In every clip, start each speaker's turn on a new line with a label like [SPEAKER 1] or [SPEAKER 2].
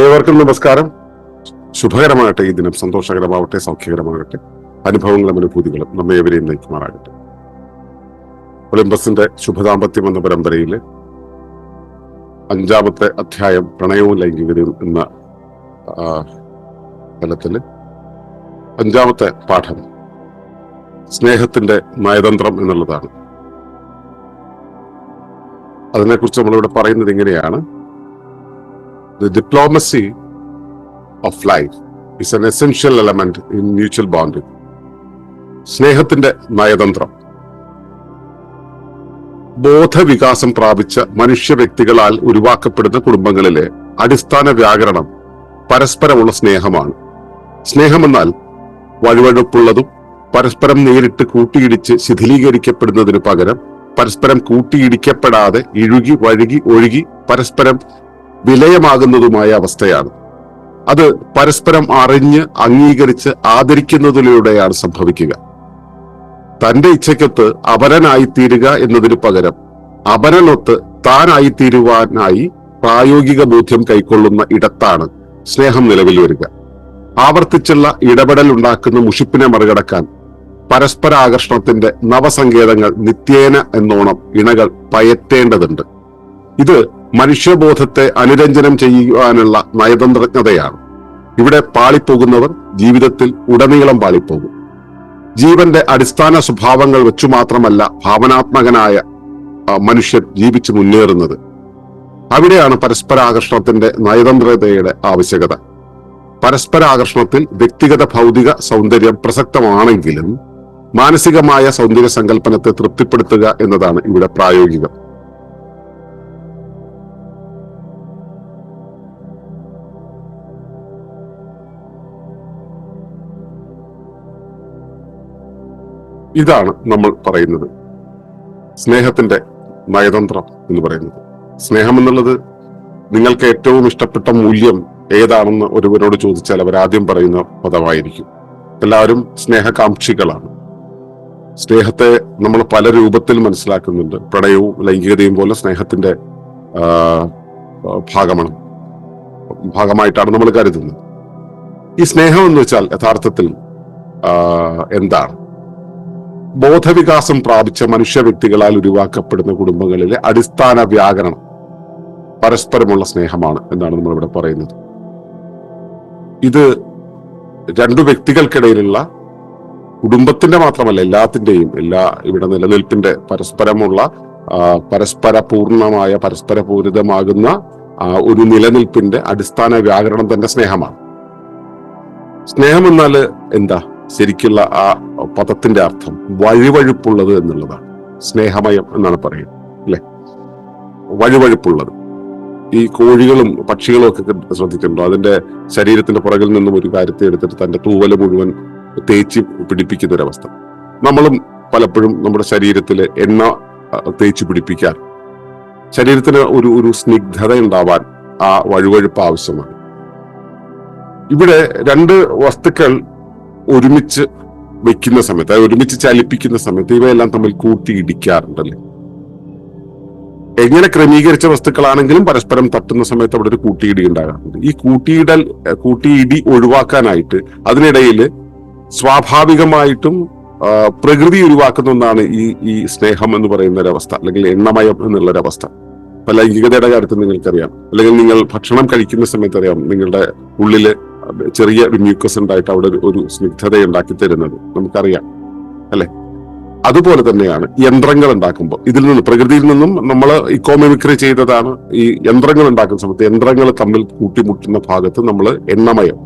[SPEAKER 1] ഏവർക്കും നമസ്കാരം. ശുഭകരമാകട്ടെ ഈ ദിനം സന്തോഷകരമാവട്ടെ സൗഖ്യകരമാകട്ടെ. അനുഭവങ്ങളും അനുഭൂതികളും നമ്മെ എവരെയും നയിക്കുമാറാകട്ടെ. ഒളിമ്പസിന്റെ ശുഭദാമ്പത്യം എന്ന പരമ്പരയിലെ അഞ്ചാമത്തെ അധ്യായം പ്രണയവും ലൈംഗികതയും എന്ന തലത്തിൽ അഞ്ചാമത്തെ പാഠം സ്നേഹത്തിന്റെ നയതന്ത്രം എന്നുള്ളതാണ്. അതിനെക്കുറിച്ച് നമ്മളിവിടെ പറയുന്നത് ഇങ്ങനെയാണ്. The diplomacy of life is an essential element in mutual bonding. സ്നേഹത്തിന്റെ നയതന്ത്രം ബോധവികാസം പ്രാപിച്ച മനുഷ്യ വ്യക്തികളാൽ ഉരുവാക്കപ്പെടുന്ന കുടുംബങ്ങളിലെ അടിസ്ഥാന വ്യാകരണം പരസ്പരമുള്ള സ്നേഹമാണ് സ്നേഹമെന്നാൽ വഴുവഴുപ്പുള്ളതും പരസ്പരം നേരിട്ട് കൂട്ടിയിടിച്ച് ശിഥിലീകരിക്കപ്പെടുന്നതിനു പകരം പരസ്പരം കൂട്ടിയിടിക്കപ്പെടാതെ ഇഴുകി വഴുകി ഒഴുകി പരസ്പരം വിലയമാകുന്നതുമായ അവസ്ഥയാണ്. അത് പരസ്പരം അറിഞ്ഞ് അംഗീകരിച്ച് ആദരിക്കുന്നതിലൂടെയാണ് സംഭവിക്കുക. തന്റെ ഇച്ഛയ്ക്കൊത്ത് അപരനായിത്തീരുക എന്നതിനു പകരം അപരനൊത്ത് താനായിത്തീരുവാനായി പ്രായോഗിക ബോധ്യം കൈക്കൊള്ളുന്ന ഇടത്താണ് സ്നേഹം നിലവിൽ വരിക. ആവർത്തിച്ചുള്ള ഇടപെടൽ ഉണ്ടാക്കുന്ന മുഷിപ്പിനെ മറികടക്കാൻ പരസ്പര ആകർഷണത്തിന്റെ നവസങ്കേതങ്ങൾ നിത്യേന എന്നോണം ഇണകൾ പയറ്റേണ്ടതുണ്ട്. ഇത് മനുഷ്യബോധത്തെ അനുരഞ്ജനം ചെയ്യുവാനുള്ള നയതന്ത്രജ്ഞതയാണ്. ഇവിടെ പാളിപ്പോകുന്നവർ ജീവിതത്തിൽ ഉടനീളം പാളിപ്പോകും. ജീവന്റെ അടിസ്ഥാന സ്വഭാവങ്ങൾ വെച്ചു മാത്രമല്ല ഭാവനാത്മകനായ മനുഷ്യർ ജീവിച്ചു മുന്നേറുന്നത്. അവിടെയാണ് പരസ്പരാകർഷണത്തിന്റെ നയതന്ത്രതയുടെ ആവശ്യകത. പരസ്പരാകർഷണത്തിൽ വ്യക്തിഗത ഭൗതിക സൗന്ദര്യം പ്രസക്തമാണെങ്കിലും മാനസികമായ സൗന്ദര്യ സങ്കല്പനത്തെ തൃപ്തിപ്പെടുത്തുക എന്നതാണ് ഇവിടെ പ്രായോഗികം. ഇതാണ് നമ്മൾ പറയുന്നത്. സ്നേഹത്തിന്റെ നയതന്ത്രം എന്ന് പറയുന്നത്. സ്നേഹം എന്നുള്ളത് നിങ്ങൾക്ക് ഏറ്റവും ഇഷ്ടപ്പെട്ട മൂല്യം ഏതാണെന്ന് ഒരുവരോട് ചോദിച്ചാൽ അവർ ആദ്യം പറയുന്ന പദമായിരിക്കും. എല്ലാവരും സ്നേഹകാംക്ഷികളാണ്. സ്നേഹത്തെ നമ്മൾ പല രൂപത്തിൽ മനസ്സിലാക്കുന്നുണ്ട്. പ്രണയവും ലൈംഗികതയും പോലെ സ്നേഹത്തിന്റെ ഭാഗമാണ്. ഭാഗമായിട്ടാണ് നമ്മൾ കരുതുന്നത്. ഈ സ്നേഹം എന്ന് വെച്ചാൽ യഥാർത്ഥത്തിൽ എന്താണ്? ബോധവികാസം പ്രാപിച്ച മനുഷ്യ വ്യക്തികളാൽ ഉരുവാക്കപ്പെടുന്ന കുടുംബങ്ങളിലെ അടിസ്ഥാന വ്യാകരണം പരസ്പരമുള്ള സ്നേഹമാണ് എന്നാണ് നമ്മൾ ഇവിടെ പറയുന്നത്. ഇത് രണ്ടു വ്യക്തികൾക്കിടയിലുള്ള കുടുംബത്തിന്റെ മാത്രമല്ല എല്ലാത്തിന്റെയും എല്ലാ ഇവിടെ നിലനിൽപ്പിന്റെ പരസ്പരമുള്ള പരസ്പര പൂർണമായ പരസ്പര പൂരിതമാകുന്ന ഒരു നിലനിൽപ്പിന്റെ അടിസ്ഥാന വ്യാകരണം തന്നെ സ്നേഹമാണ്. സ്നേഹം എന്നാൽ എന്താ? ശരിക്കുള്ള ആ പദത്തിന്റെ അർത്ഥം വഴുവഴുപ്പുള്ളത് എന്നുള്ളതാണ്. സ്നേഹമയം എന്നാണ് പറയുന്നത് അല്ലെ? വഴിവഴുപ്പുള്ളത്. ഈ കോഴികളും പക്ഷികളും ഒക്കെ ശ്രദ്ധിച്ചിട്ടുണ്ടോ? അതിന്റെ ശരീരത്തിന്റെ പുറകിൽ നിന്നും ഒരു കാര്യത്തെ എടുത്തിട്ട് തന്റെ തൂവല മുഴുവൻ തേച്ച് പിടിപ്പിക്കുന്ന ഒരവസ്ഥ നമ്മളും പലപ്പോഴും നമ്മുടെ ശരീരത്തിൽ എണ്ണ തേച്ച് പിടിപ്പിക്കാൻ ശരീരത്തിന് ഒരു ഒരു സ്നിഗ്ധത ഉണ്ടാവാൻ ആ വഴുവഴുപ്പ് ആവശ്യമാണ്. ഇവിടെ രണ്ട് വസ്തുക്കൾ ഒരുമിച്ച് വെക്കുന്ന സമയത്ത് അത് ഒരുമിച്ച് ചലിപ്പിക്കുന്ന സമയത്ത് ഇവയെല്ലാം തമ്മിൽ കൂട്ടി ഇടിക്കാറുണ്ടല്ലേ എങ്ങനെ ക്രമീകരിച്ച വസ്തുക്കളാണെങ്കിലും പരസ്പരം തട്ടുന്ന സമയത്ത് അവിടെ ഒരു കൂട്ടിയിടി ഉണ്ടാകാറുണ്ട്. ഈ കൂട്ടിയിടൽ കൂട്ടിയിടി ഒഴിവാക്കാനായിട്ട് അതിനിടയിൽ സ്വാഭാവികമായിട്ടും പ്രകൃതി ഒഴിവാക്കുന്ന ഒന്നാണ് ഈ ഈ സ്നേഹം എന്ന് പറയുന്ന ഒരവസ്ഥ അല്ലെങ്കിൽ എണ്ണമയം എന്നുള്ള ഒരവസ്ഥ ലൈംഗികതയുടെ കാര്യത്തിൽ നിങ്ങൾക്കറിയാം. അല്ലെങ്കിൽ നിങ്ങൾ ഭക്ഷണം കഴിക്കുന്ന സമയത്ത് അറിയാം നിങ്ങളുടെ ഉള്ളിൽ ചെറിയ ഒരു മ്യൂക്കസ് ഉണ്ടായിട്ട് അവിടെ ഒരു- സ്നിഗ്ധത ഉണ്ടാക്കി തരുന്നത് നമുക്കറിയാം അല്ലെ? അതുപോലെ തന്നെയാണ് യന്ത്രങ്ങൾ ഉണ്ടാക്കുമ്പോൾ. ഇതിൽ നിന്ന് പ്രകൃതിയിൽ നിന്നും നമ്മൾ ഇക്കോമിമിക്രി ചെയ്തതാണ് ഈ യന്ത്രങ്ങൾ ഉണ്ടാക്കുന്ന സമയത്ത് യന്ത്രങ്ങൾ തമ്മിൽ കൂട്ടിമുട്ടുന്ന ഭാഗത്ത് നമ്മൾ എണ്ണമയം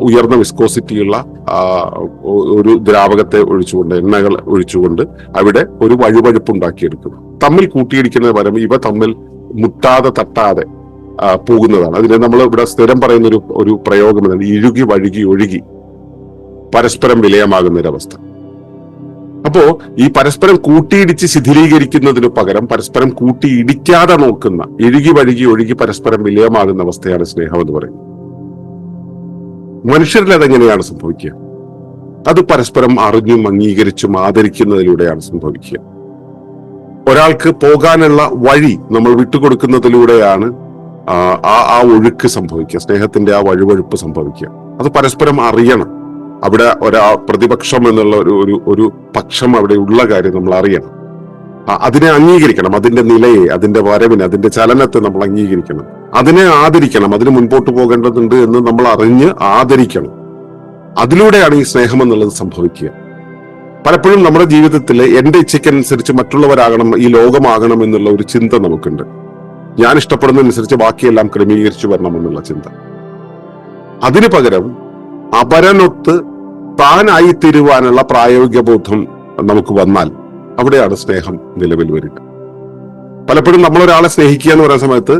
[SPEAKER 1] ഉയർന്ന വിസ്കോസിറ്റിയുള്ള ഒരു ദ്രാവകത്തെ ഒഴിച്ചുകൊണ്ട് എണ്ണകൾ ഒഴിച്ചുകൊണ്ട് അവിടെ ഒരു വഴുവഴുപ്പ് ഉണ്ടാക്കിയെടുക്കുന്നു തമ്മിൽ കൂട്ടിയിടിക്കുന്ന പരം ഇവ തമ്മിൽ മുട്ടാതെ തട്ടാതെ പോകുന്നതാണ്. അതിന് നമ്മൾ ഇവിടെ സ്ഥിരം പറയുന്ന ഒരു ഒരു പ്രയോഗം ഇഴുകി വഴുകി ഒഴുകി. പരസ്പരം വിലയമാകുന്ന ഒരവസ്ഥ അപ്പോ ഈ പരസ്പരം കൂട്ടിയിടിച്ച് ശിഥിലീകരിക്കുന്നതിന് പകരം പരസ്പരം കൂട്ടിയിടിക്കാതെ നോക്കുന്ന ഇഴുകി വഴുകി ഒഴുകി പരസ്പരം വിലയമാകുന്ന അവസ്ഥയാണ് സ്നേഹം എന്ന് പറയുന്നത്. മനുഷ്യരിൽ അതെങ്ങനെയാണ് സംഭവിക്കുക? അത് പരസ്പരം അറിഞ്ഞും അംഗീകരിച്ചും ആദരിക്കുന്നതിലൂടെയാണ് സംഭവിക്കുക. ഒരാൾക്ക് പോകാനുള്ള വഴി നമ്മൾ വിട്ടുകൊടുക്കുന്നതിലൂടെയാണ് ആ, ആ ഒഴുക്ക് സംഭവിക്കുക സ്നേഹത്തിന്റെ ആ വഴുവഴുപ്പ് സംഭവിക്കുക. അത് പരസ്പരം അറിയണം. അവിടെ ഒരാ പ്രതിപക്ഷം എന്നുള്ള ഒരു ഒരു ഒരു പക്ഷം അവിടെ ഉള്ള കാര്യം നമ്മൾ അറിയണം. അതിനെ അംഗീകരിക്കണം. അതിന്റെ നിലയെ അതിന്റെ വരവിനെ അതിന്റെ ചലനത്തെ നമ്മൾ അംഗീകരിക്കണം. അതിനെ ആദരിക്കണം. അതിന് മുൻപോട്ട് പോകേണ്ടതുണ്ട് എന്ന് നമ്മൾ അറിഞ്ഞ് ആദരിക്കണം. അതിലൂടെയാണ് ഈ സ്നേഹം എന്നുള്ളത് സംഭവിക്കുക. പലപ്പോഴും നമ്മുടെ ജീവിതത്തിൽ എന്റെ ഇച്ഛയ്ക്കനുസരിച്ച് മറ്റുള്ളവരാകണം ഈ ലോകമാകണം എന്നുള്ള ഒരു ചിന്ത നമുക്കുണ്ട്. ഞാൻ ഇഷ്ടപ്പെടുന്നതനുസരിച്ച് ബാക്കിയെല്ലാം ക്രമീകരിച്ചു വരണമെന്നുള്ള ചിന്ത. അതിനു പകരം അപരനൊത്ത് താനായി തീരുവാനുള്ള പ്രായോഗിക ബോധം നമുക്ക് വന്നാൽ അവിടെയാണ് സ്നേഹം നിലവിൽ വരിക. പലപ്പോഴും നമ്മൾ ഒരാളെ സ്നേഹിക്കുക എന്ന് പറയുന്ന സമയത്ത്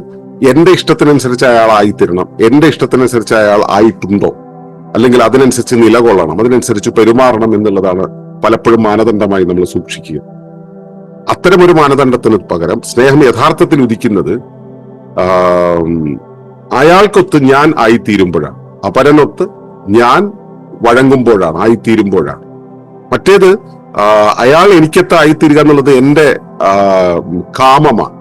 [SPEAKER 1] എന്റെ ഇഷ്ടത്തിനനുസരിച്ച് അയാൾ ആയിത്തീരണം എന്റെ ഇഷ്ടത്തിനനുസരിച്ച് അയാൾ ആയിട്ടുണ്ടോ? അല്ലെങ്കിൽ അതിനനുസരിച്ച് നിലകൊള്ളണം അതിനനുസരിച്ച് പെരുമാറണം എന്നുള്ളതാണ് പലപ്പോഴും മാനദണ്ഡമായി നമ്മൾ സൂക്ഷിക്കുക. അത്തരമൊരു മാനദണ്ഡത്തിന് പകരം സ്നേഹം യഥാർത്ഥത്തിൽ ഉദിക്കുന്നത് അയാൾക്കൊത്ത് ഞാൻ ആയിത്തീരുമ്പോഴാണ്. അപരനൊത്ത് ഞാൻ വഴങ്ങുമ്പോഴാണ് ആയിത്തീരുമ്പോഴാണ്. മറ്റേത് അയാൾ എനിക്കത്ത് ആയിത്തീരുക എന്നുള്ളത് എന്റെ ആ, കാമമാണ്.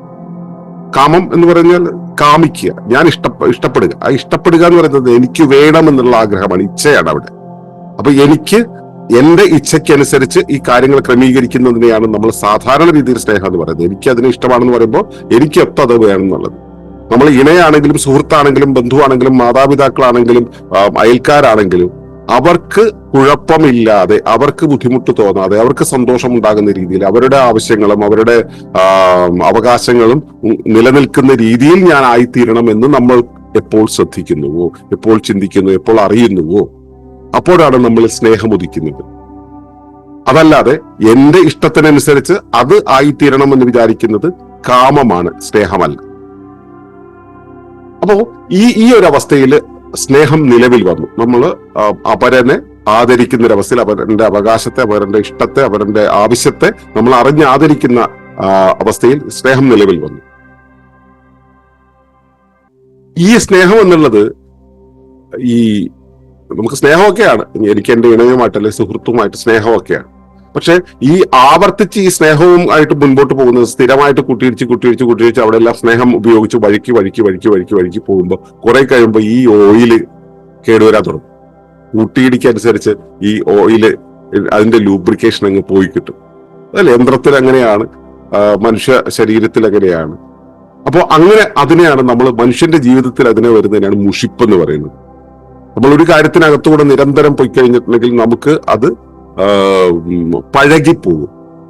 [SPEAKER 1] കാമം എന്ന് പറഞ്ഞാൽ കാമിക്കുക. ഞാൻ ഇഷ്ട ഇഷ്ടപ്പെടുക. ആ ഇഷ്ടപ്പെടുക എന്ന് പറയുന്നത് എനിക്ക് വേണമെന്നുള്ള ആഗ്രഹമാണ്. ഇച്ഛയാണ് അവിടെ. അപ്പൊ എനിക്ക് എന്റെ ഇച്ഛയ്ക്കനുസരിച്ച് ഈ കാര്യങ്ങൾ ക്രമീകരിക്കുന്നതിനെയാണ് നമ്മൾ സാധാരണ രീതിയിൽ സ്നേഹം എന്ന് പറയുന്നത്. എനിക്ക് അതിനെ ഇഷ്ടമാണെന്ന് പറയുമ്പോൾ എനിക്ക് എത്ര അത് വേണമെന്നുള്ളത് നമ്മൾ ഇണയാണെങ്കിലും സുഹൃത്താണെങ്കിലും ബന്ധുവാണെങ്കിലും മാതാപിതാക്കളാണെങ്കിലും അയൽക്കാരാണെങ്കിലും അവർക്ക് കുഴപ്പമില്ലാതെ അവർക്ക് ബുദ്ധിമുട്ട് തോന്നാതെ അവർക്ക് സന്തോഷം ഉണ്ടാകുന്ന രീതിയിൽ അവരുടെ ആവശ്യങ്ങളും അവരുടെ അവകാശങ്ങളും നിലനിൽക്കുന്ന രീതിയിൽ ഞാൻ ആയിത്തീരണം എന്ന് നമ്മൾ എപ്പോൾ ശ്രദ്ധിക്കുന്നുവോ? എപ്പോൾ ചിന്തിക്കുന്നു? എപ്പോൾ അറിയുന്നുവോ? അപ്പോഴാണ് നമ്മൾ സ്നേഹം ഉദിക്കുന്നത് അതല്ലാതെ എന്റെ ഇഷ്ടത്തിനനുസരിച്ച് അത് ആയിത്തീരണം എന്ന് വിചാരിക്കുന്നത് കാമമാണ് സ്നേഹമല്ല. അപ്പോ ഈ ഈ ഒരു അവസ്ഥയിൽ സ്നേഹം നിലവിൽ വന്നു. നമ്മൾ അപരനെ ആദരിക്കുന്ന ഒരു അവസ്ഥയിൽ അവരന്റെ അവകാശത്തെ അവരന്റെ ഇഷ്ടത്തെ അവരന്റെ ആവശ്യത്തെ നമ്മൾ അറിഞ്ഞ് ആദരിക്കുന്ന അവസ്ഥയിൽ സ്നേഹം നിലവിൽ വന്നു. ഈ സ്നേഹം എന്നുള്ളത് ഈ നമുക്ക് സ്നേഹമൊക്കെയാണ്. എനിക്ക് എന്റെ ഇണയുമായിട്ട് അല്ലെങ്കിൽ സുഹൃത്തുമായിട്ട് സ്നേഹമൊക്കെയാണ്. പക്ഷെ ഈ ആവർത്തിച്ച് ഈ സ്നേഹവും ആയിട്ട് മുൻപോട്ട് പോകുന്നത് സ്ഥിരമായിട്ട് കുട്ടിയിടിച്ച് കുട്ടിയിടിച്ച് കുട്ടിയിടിച്ച് അവിടെ എല്ലാം സ്നേഹം ഉപയോഗിച്ച് വഴിക്ക് വഴിക്ക് വഴിക്ക് വഴിക്ക് വഴിക്ക് പോകുമ്പോൾ കുറെ കഴിയുമ്പോൾ ഈ ഓയിൽ കേടുവരാൻ തുടങ്ങും. കൂട്ടിയിടിക്കനുസരിച്ച് ഈ ഓയിൽ അതിന്റെ ലൂബ്രിക്കേഷൻ അങ്ങ് പോയി കിട്ടും. അതല്ല യന്ത്രത്തിൽ അങ്ങനെയാണ് മനുഷ്യ ശരീരത്തിൽ അങ്ങനെയാണ്. അപ്പോൾ അങ്ങനെ അതിനെയാണ് നമ്മൾ മനുഷ്യന്റെ ജീവിതത്തിൽ അതിനെ വരുന്നതിനാണ് മുഷിപ്പ് എന്ന് പറയുന്നത്. നമ്മൾ ഒരു കാര്യത്തിനകത്തൂടെ നിരന്തരം പോയി കഴിഞ്ഞിട്ടുണ്ടെങ്കിൽ നമുക്ക് അത് പഴകിപ്പോകും.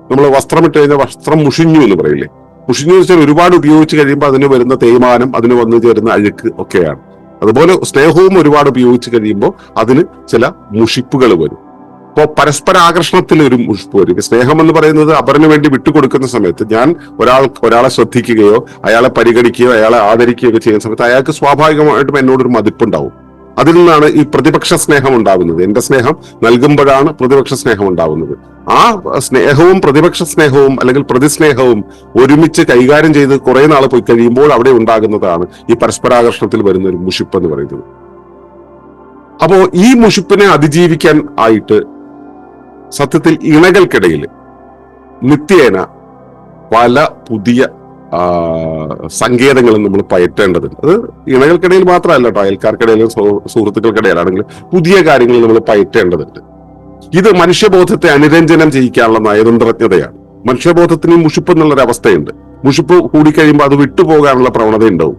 [SPEAKER 1] നമ്മൾ വസ്ത്രമിട്ട് കഴിഞ്ഞാൽ വസ്ത്രം മുഷിഞ്ഞു എന്ന് പറയില്ലേ? മുഷിഞ്ഞു എന്ന് വെച്ചാൽ ഒരുപാട് ഉപയോഗിച്ച് കഴിയുമ്പോൾ അതിന് വരുന്ന തേയ്മാനം അതിന് വന്നു ചേരുന്ന അഴുക്ക് ഒക്കെയാണ്. അതുപോലെ സ്നേഹവും ഒരുപാട് ഉപയോഗിച്ച് കഴിയുമ്പോൾ അതിന് ചില മുഷിപ്പുകൾ വരും. അപ്പോൾ പരസ്പര ആകർഷണത്തിൽ ഒരു മുഷിപ്പ് വരും. സ്നേഹം എന്ന് പറയുന്നത് അപരന് വേണ്ടി വിട്ടുകൊടുക്കുന്ന സമയത്ത് ഞാൻ ഒരാൾ ഒരാളെ ശ്രദ്ധിക്കുകയോ അയാളെ പരിഗണിക്കുകയോ അയാളെ ആദരിക്കുകയോ ചെയ്യുന്ന സമയത്ത് അയാൾക്ക് സ്വാഭാവികമായിട്ടും എന്നോടൊരു മതിപ്പുണ്ടാവും. അതിൽ നിന്നാണ് ഈ പ്രതിപക്ഷ സ്നേഹം ഉണ്ടാകുന്നത്. എന്റെ സ്നേഹം നൽകുമ്പോഴാണ് പ്രതിപക്ഷ സ്നേഹം ഉണ്ടാകുന്നത്. ആ സ്നേഹവും പ്രതിപക്ഷ സ്നേഹവും അല്ലെങ്കിൽ പ്രതിസ്നേഹവും ഒരുമിച്ച് കൈകാര്യം ചെയ്ത് കുറെ നാൾ പോയി കഴിയുമ്പോൾ അവിടെ ഉണ്ടാകുന്നതാണ് ഈ പരസ്പരാകർഷണത്തിൽ വരുന്ന ഒരു മുഷിപ്പ് എന്ന് പറയുന്നത്. അപ്പോ ഈ മുഷിപ്പിനെ അതിജീവിക്കാൻ ആയിട്ട് സത്യത്തിൽ ഇണകൾക്കിടയിൽ നിത്യേന പല പുതിയ സങ്കേതങ്ങളും നമ്മൾ പയറ്റേണ്ടതുണ്ട്. അത് ഇണകൾക്കിടയിൽ മാത്രമല്ല കേട്ടോ അയൽക്കാർക്കിടയിലും സുഹൃത്തുക്കൾക്കിടയിലാണെങ്കിൽ പുതിയ കാര്യങ്ങൾ നമ്മൾ പയറ്റേണ്ടതുണ്ട്. ഇത് മനുഷ്യബോധത്തെ അനുരഞ്ജനം ചെയ്യിക്കാനുള്ള നയതന്ത്രജ്ഞതയാണ്. മനുഷ്യബോധത്തിന് മുഷിപ്പ് എന്നുള്ളൊരു അവസ്ഥയുണ്ട്. മുഷിപ്പ് കൂടിക്കഴിയുമ്പോൾ അത് വിട്ടുപോകാനുള്ള പ്രവണത ഉണ്ടാവും.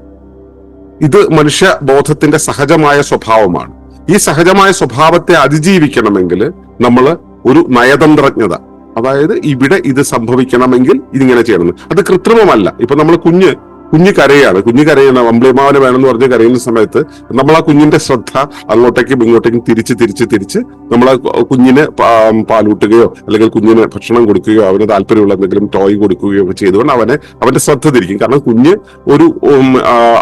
[SPEAKER 1] ഇത് മനുഷ്യബോധത്തിന്റെ സഹജമായ സ്വഭാവമാണ്. ഈ സഹജമായ സ്വഭാവത്തെ അതിജീവിക്കണമെങ്കിൽ നമ്മൾ ഒരു നയതന്ത്രജ്ഞത അതായത് ഇവിടെ ഇത് സംഭവിക്കണമെങ്കിൽ ഇതിങ്ങനെ ചെയ്യണം. അത് കൃത്രിമമല്ല. ഇപ്പൊ നമ്മൾ കുഞ്ഞ് കുഞ്ഞ് കരയാണ്. കുഞ്ഞ് കരയുന്ന അമ്പിളിമാവന് വേണമെന്ന് പറഞ്ഞ് കരയുന്ന സമയത്ത് നമ്മൾ ആ കുഞ്ഞിന്റെ ശ്രദ്ധ അങ്ങോട്ടേക്കും ഇങ്ങോട്ടേക്കും തിരിച്ച് തിരിച്ച് തിരിച്ച് നമ്മൾ ആ കുഞ്ഞിന് പാലൂട്ടുകയോ അല്ലെങ്കിൽ കുഞ്ഞിന് ഭക്ഷണം കൊടുക്കുകയോ അവന് താല്പര്യമുള്ള എന്തെങ്കിലും ടോയ് കൊടുക്കുകയോ ഒക്കെ ചെയ്തുകൊണ്ട് അവനെ അവന്റെ ശ്രദ്ധ തിരിക്കും. കാരണം കുഞ്ഞ് ഒരു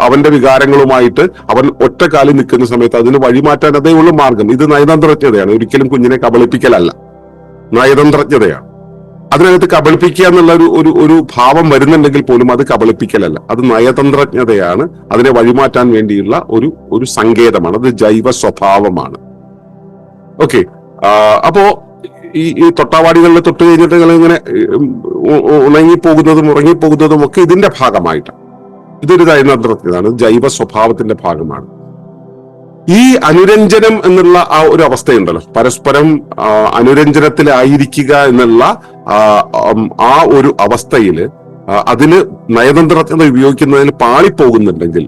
[SPEAKER 1] അവന്റെ വികാരങ്ങളുമായിട്ട് അവൻ ഒറ്റക്കാലിൽ നിൽക്കുന്ന സമയത്ത് അതിന് വഴിമാറ്റാൻ അതേ ഉള്ള മാർഗം. ഇത് നയതന്ത്രജ്ഞതയാണ്. ഒരിക്കലും കുഞ്ഞിനെ കബളിപ്പിക്കലല്ല. നയതന്ത്രജ്ഞതയാണ്. അതിനകത്ത് കബളിപ്പിക്കുക എന്നുള്ള ഒരു ഒരു ഒരു ഭാവം വരുന്നുണ്ടെങ്കിൽ പോലും അത് കബളിപ്പിക്കലല്ല. അത് നയതന്ത്രജ്ഞതയാണ്. അതിനെ വഴിമാറ്റാൻ വേണ്ടിയുള്ള ഒരു ഒരു സങ്കേതമാണ്. അത് ജൈവ സ്വഭാവമാണ്. ഓക്കെ. അപ്പോ ഈ ഈ തൊട്ടാവാടികളിൽ തൊട്ട് കഴിഞ്ഞിട്ട് ഇങ്ങനെ ഉണങ്ങിപ്പോകുന്നതും ഉറങ്ങിപ്പോകുന്നതും ഒക്കെ ഇതിന്റെ ഭാഗമായിട്ടാണ്. ഇതൊരു നയതന്ത്രജ്ഞതാണ് ജൈവ സ്വഭാവത്തിന്റെ ഭാഗമാണ്. ഈ അനുരഞ്ജനം എന്നുള്ള ആ ഒരു അവസ്ഥയുണ്ടല്ലോ. പരസ്പരം അനുരഞ്ജനത്തിലായിരിക്കുക എന്നുള്ള ആ, ഒരു അവസ്ഥയിൽ അതിന് നയതന്ത്രജ്ഞത ഉപയോഗിക്കുന്നതിൽ പാളിപ്പോകുന്നുണ്ടെങ്കിൽ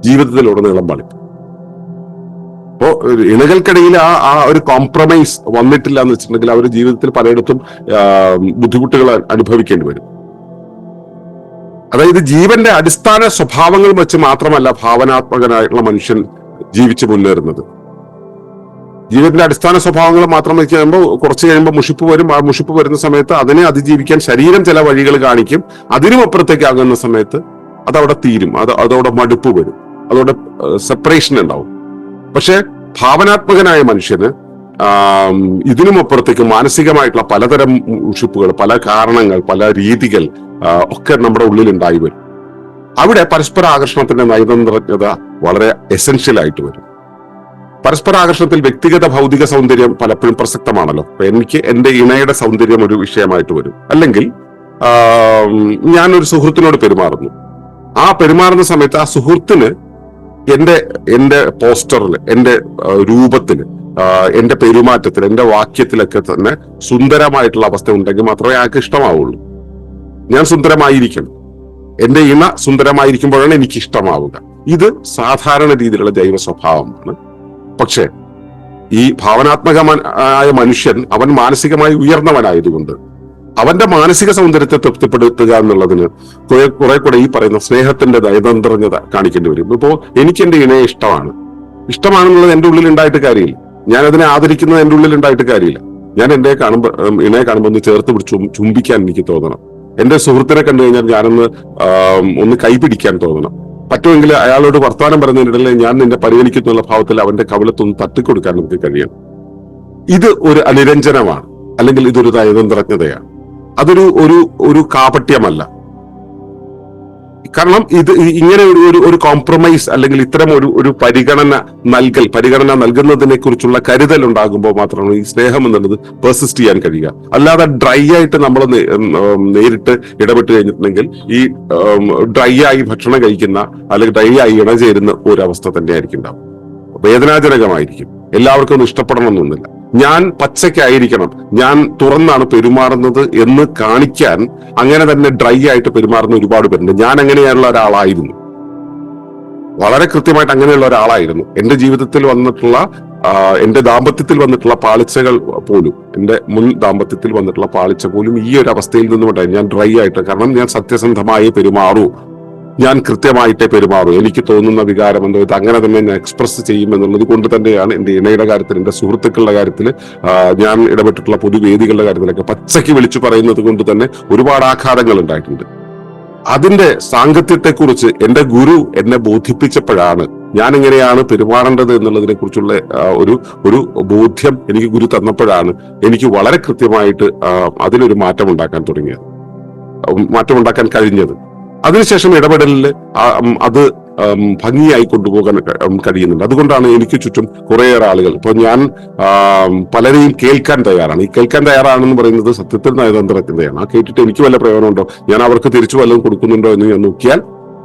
[SPEAKER 1] ജീവിതത്തിലുടനീളം പാളിപ്പോ അപ്പോ ഇണകൾക്കിടയിൽ ആ ആ ഒരു കോംപ്രമൈസ് വന്നിട്ടില്ല എന്ന് വെച്ചിട്ടുണ്ടെങ്കിൽ അവർ ജീവിതത്തിൽ പലയിടത്തും ബുദ്ധിമുട്ടുകൾ അനുഭവിക്കേണ്ടി വരും. അതായത് ജീവന്റെ അടിസ്ഥാന സ്വഭാവങ്ങൾ വെച്ച് മാത്രമല്ല ഭാവനാത്മകനായിട്ടുള്ള മനുഷ്യൻ ജീവിച്ചു മുന്നേറുന്നത്. ജീവിതത്തിന്റെ അടിസ്ഥാന സ്വഭാവങ്ങൾ മാത്രം വെച്ച് കഴിയുമ്പോൾ കുറച്ച് കഴിയുമ്പോൾ മുഷിപ്പ് വരും. ആ മുഷിപ്പ് വരുന്ന സമയത്ത് അതിനെ അതിജീവിക്കാൻ ശരീരം ചില വഴികൾ കാണിക്കും. അതിനും അപ്പുറത്തേക്ക് ആകുന്ന സമയത്ത് അതവിടെ തീരും. അത് അതോടെ മടുപ്പ് വരും. അതോടെ സെപ്പറേഷൻ ഉണ്ടാവും. പക്ഷെ ഭാവനാത്മകനായ മനുഷ്യന് ഇതിനും അപ്പുറത്തേക്ക് മാനസികമായിട്ടുള്ള പലതരം മുഷിപ്പുകൾ പല കാരണങ്ങൾ പല രീതികൾ ഒക്കെ നമ്മുടെ ഉള്ളിൽ ഉണ്ടായി വരും. അവിടെ പരസ്പര ആകർഷണത്തിന്റെ നയതന്ത്രജ്ഞത വളരെ എസെൻഷ്യൽ ആയിട്ട് വരും. പരസ്പര ആകർഷണത്തിൽ വ്യക്തിഗത ഭൗതിക സൗന്ദര്യം പലപ്പോഴും പ്രസക്തമാണല്ലോ. എനിക്ക് എന്റെ ഇണയുടെ സൗന്ദര്യം ഒരു വിഷയമായിട്ട് വരും. അല്ലെങ്കിൽ ഞാനൊരു സുഹൃത്തിനോട് പെരുമാറുന്നു. ആ പെരുമാറുന്ന സമയത്ത് ആ സുഹൃത്തിന് എന്റെ എന്റെ പോസ്റ്ററിൽ എന്റെ രൂപത്തിൽ എന്റെ പെരുമാറ്റത്തിൽ എന്റെ വാക്യത്തിലൊക്കെ തന്നെ സുന്ദരമായിട്ടുള്ള അവസ്ഥ ഉണ്ടെങ്കിൽ മാത്രമേ അയാൾക്ക് ഇഷ്ടമാവുള്ളൂ. ഞാൻ സുന്ദരമായിരിക്കണം. എന്റെ ഇണ സുന്ദരമായിരിക്കുമ്പോഴാണ് എനിക്ക് ഇഷ്ടമാവുക ഇത് സാധാരണ രീതിയിലുള്ള ജൈവ സ്വഭാവമാണ്. പക്ഷേ ഈ ഭാവനാത്മകമായ മനുഷ്യൻ അവൻ മാനസികമായി ഉയർന്നവനായതുകൊണ്ട് അവന്റെ മാനസിക സൗന്ദര്യത്തെ തൃപ്തിപ്പെടുത്തുക എന്നുള്ളതിന് കുറെ കുറെ കൂടെ ഈ പറയുന്ന സ്നേഹത്തിന്റെ നയതന്ത്രജ്ഞത കാണിക്കേണ്ടി വരും. ഇപ്പോ എനിക്ക് എന്റെ ഇണയെ ഇഷ്ടമാണ്. ഇഷ്ടമാണെന്നുള്ളത് എന്റെ ഉള്ളിൽ ഉണ്ടായിട്ട് കാര്യമില്ല. ഞാൻ അതിനെ ആദരിക്കുന്നത് എന്റെ ഉള്ളിൽ ഉണ്ടായിട്ട് കാര്യമില്ല. ഞാൻ എന്റെ കാണുമ്പോൾ ഇണയെ കാണുമ്പോൾ ഒന്ന് ചേർത്ത് പിടിച്ച് ചുംബിക്കാൻ എനിക്ക് തോന്നണം. എന്റെ സുഹൃത്തിനെ കണ്ടു കഴിഞ്ഞാൽ ഞാനൊന്ന് ഒന്ന് കൈപിടിക്കാൻ തോന്നണം. പറ്റുമെങ്കിൽ അയാളോട് വർത്തമാനം പറയുന്നതിനിടയിൽ ഞാൻ നിന്നെ പരിഗണിക്കുന്നുള്ള ഭാവത്തിൽ അവന്റെ കവലത്തൊന്ന് തട്ടിക്കൊടുക്കാൻ നമുക്ക് കഴിയണം. ഇത് ഒരു അനുരഞ്ജനമാണ്. അല്ലെങ്കിൽ ഇതൊരു നയതന്ത്രജ്ഞതയാണ്. അതൊരു ഒരു ഒരു കാപട്യമല്ല. കാരണം ഇത് ഇങ്ങനെ ഒരു ഒരു ഒരു കോംപ്രമൈസ് അല്ലെങ്കിൽ ഇത്തരം ഒരു ഒരു പരിഗണന നൽകൽ പരിഗണന നൽകുന്നതിനെ കുറിച്ചുള്ള കരുതൽ ഉണ്ടാകുമ്പോൾ മാത്രമാണ് ഈ സ്നേഹം എന്നുള്ളത് പെർസിസ്റ്റ് ചെയ്യാൻ കഴിയുക. അല്ലാതെ ഡ്രൈ ആയിട്ട് നമ്മൾ നേരിട്ട് ഇടപെട്ട് കഴിഞ്ഞിട്ടുണ്ടെങ്കിൽ ഈ ഡ്രൈ ആയി ഭക്ഷണം കഴിക്കുന്ന അല്ലെങ്കിൽ ഡ്രൈ ആയി ഇണചേരുന്ന ഒരവസ്ഥ തന്നെയായിരിക്കും ഉണ്ടാവും വേദനാജനകമായിരിക്കും. എല്ലാവർക്കും ഒന്നും ഇഷ്ടപ്പെടണമെന്നൊന്നുമില്ല ഞാൻ പച്ചയ്ക്കായിരിക്കണം. ഞാൻ തുറന്നാണ് പെരുമാറുന്നത് എന്ന് കാണിക്കാൻ അങ്ങനെ തന്നെ ഡ്രൈ ആയിട്ട് പെരുമാറുന്ന ഒരുപാട് പേരുണ്ട്. ഞാൻ അങ്ങനെയുള്ള ഒരാളായിരുന്നു. വളരെ കൃത്യമായിട്ട് അങ്ങനെയുള്ള ഒരാളായിരുന്നു. എന്റെ ജീവിതത്തിൽ വന്നിട്ടുള്ള എന്റെ ദാമ്പത്യത്തിൽ വന്നിട്ടുള്ള പാളിച്ചകൾ പോലും എന്റെ മുൻ ദാമ്പത്യത്തിൽ വന്നിട്ടുള്ള പാളിച്ച പോലും ഈ ഒരു അവസ്ഥയിൽ നിന്നുകൊണ്ടായി ഞാൻ ഡ്രൈ ആയിട്ട് കാരണം ഞാൻ സത്യസന്ധമായി പെരുമാറൂ. ഞാൻ കൃത്യമായിട്ടേ പെരുമാറൂ. എനിക്ക് തോന്നുന്ന വികാരം എന്തോ ഇത് അങ്ങനെ തന്നെ ഞാൻ എക്സ്പ്രസ് ചെയ്യും എന്നുള്ളത് കൊണ്ട് തന്നെയാണ് എന്റെ ഇണയുടെ കാര്യത്തിൽ എന്റെ സുഹൃത്തുക്കളുടെ കാര്യത്തിൽ ഞാൻ ഇടപെട്ടിട്ടുള്ള പൊതുവേദികളുടെ കാര്യത്തിലൊക്കെ പച്ചയ്ക്ക് വിളിച്ചു പറയുന്നത് കൊണ്ട് തന്നെ ഒരുപാട് ആഘാതങ്ങൾ ഉണ്ടായിട്ടുണ്ട്. അതിന്റെ സാങ്കത്യത്തെക്കുറിച്ച് എന്റെ ഗുരു എന്നെ ബോധിപ്പിച്ചപ്പോഴാണ് ഞാൻ എങ്ങനെയാണ് പെരുമാറേണ്ടത് എന്നുള്ളതിനെ കുറിച്ചുള്ള ഒരു ഒരു ബോധ്യം എനിക്ക് ഗുരു തന്നപ്പോഴാണ് എനിക്ക് വളരെ കൃത്യമായിട്ട് അതിലൊരു മാറ്റം ഉണ്ടാക്കാൻ തുടങ്ങിയത്. ഉം, മാറ്റം ഉണ്ടാക്കാൻ കഴിഞ്ഞത്. അതിനുശേഷം ഇടപെടലിൽ അത് ഭംഗിയായി കൊണ്ടുപോകാൻ കഴിയുന്നുണ്ട്. അതുകൊണ്ടാണ് എനിക്ക് ചുറ്റും കുറേയേറെ ആളുകൾ. ഇപ്പൊ ഞാൻ പലരെയും കേൾക്കാൻ തയ്യാറാണ്. ഈ കേൾക്കാൻ തയ്യാറാണെന്ന് പറയുന്നത് സത്യത്തിൽ നയതന്ത്രജ്ഞതയാണ്. ആ കേട്ടിട്ട് എനിക്ക് വല്ല പ്രയോജനമുണ്ടോ? ഞാൻ അവർക്ക് തിരിച്ചു വല്ലതും കൊടുക്കുന്നുണ്ടോ എന്ന് ഞാൻ നോക്കിയാൽ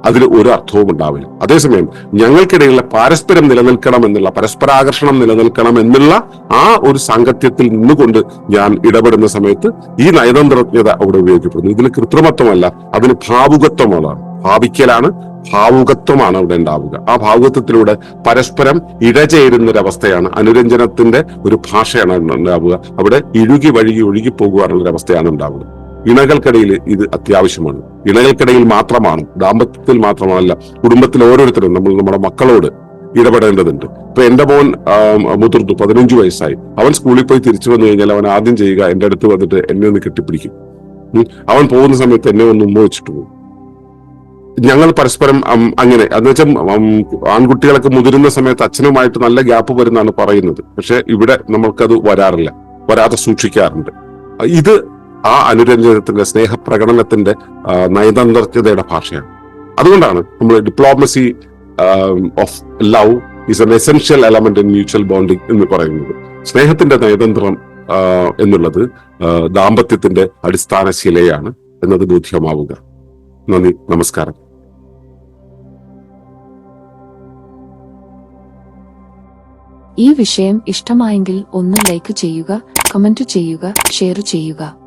[SPEAKER 1] അതിൽ ഒരു അർത്ഥവും ഉണ്ടാവില്ല. അതേസമയം ഞങ്ങൾക്കിടയിലുള്ള പാരസ്പരം നിലനിൽക്കണം എന്നുള്ള പരസ്പരാകർഷണം നിലനിൽക്കണം എന്നുള്ള ആ ഒരു സാങ്കത്യത്തിൽ നിന്നുകൊണ്ട് ഞാൻ ഇടപെടുന്ന സമയത്ത് ഈ നയതന്ത്രജ്ഞത അവിടെ ഉപയോഗിക്കപ്പെടുന്നു. ഇതിൽ കൃത്രിമത്വമല്ല അതിന് ഭാവുകത്വമാണ്. ഭാവിക്കലാണ് ഭാവുകത്വമാണ് അവിടെ ഉണ്ടാവുക. ആ ഭാവുകത്വത്തിലൂടെ പരസ്പരം ഇഴചേരുന്ന ഒരു അവസ്ഥയാണ് അനുരഞ്ജനത്തിന്റെ ഒരു ഭാഷയാണ് ഉണ്ടാവുക. അവിടെ ഇഴുകി വഴുകി ഒഴുകി പോകുവാനുള്ള ഒരു അവസ്ഥയാണ് ഉണ്ടാവുക. ഇണകൾക്കിടയിൽ ഇത് അത്യാവശ്യമാണ്. ഇണകൾക്കിടയിൽ മാത്രമാണ് ദാമ്പത്യത്തിൽ മാത്രമല്ല കുടുംബത്തിൽ ഓരോരുത്തരും നമ്മൾ നമ്മുടെ മക്കളോട് ഇടപെടേണ്ടതുണ്ട്. ഇപ്പൊ എന്റെ മോൻ മുതിർന്നു പതിനഞ്ചു വയസ്സായി. അവൻ സ്കൂളിൽ പോയി തിരിച്ചു വന്നു കഴിഞ്ഞാൽ അവൻ ആദ്യം ചെയ്യുക എന്റെ അടുത്ത് വന്നിട്ട് എന്നെ ഒന്ന് കെട്ടിപ്പിടിക്കും. അവൻ പോകുന്ന സമയത്ത് എന്നെ ഒന്ന് ഉമ്മ വെച്ചിട്ട് പോകും. ഞങ്ങൾ പരസ്പരം അങ്ങനെ എന്ന് വെച്ചാൽ ആൺകുട്ടികളൊക്കെ മുതിരുന്ന സമയത്ത് അച്ഛനുമായിട്ട് നല്ല ഗ്യാപ്പ് വരുന്നാണ് പറയുന്നത്. പക്ഷെ ഇവിടെ നമ്മൾക്കത് വരാറില്ല വരാതെ സൂക്ഷിക്കാറുണ്ട്. ഇത് ആ അനുരഞ്ജനത്തിന്റെ സ്നേഹപ്രകടനത്തിന്റെ നയതന്ത്രജ്ഞതയുടെ ഭാഷയാണ്. അതുകൊണ്ടാണ് നമ്മൾ diplomacy of love is an essential element in mutual bonding എന്ന് പറയുന്നത്. സ്നേഹത്തിന്റെ നയതന്ത്രം എന്നുള്ളത് ദാമ്പത്യത്തിന്റെ അടിസ്ഥാന ശിലയാണ് എന്നത് ബോധ്യമാവുക. നന്ദി നമസ്കാരം.
[SPEAKER 2] ഈ വിഷയം ഇഷ്ടമായെങ്കിൽ ഒന്ന് ലൈക്ക് ചെയ്യുക കമന്റ് ചെയ്യുക ഷെയർ ചെയ്യുക.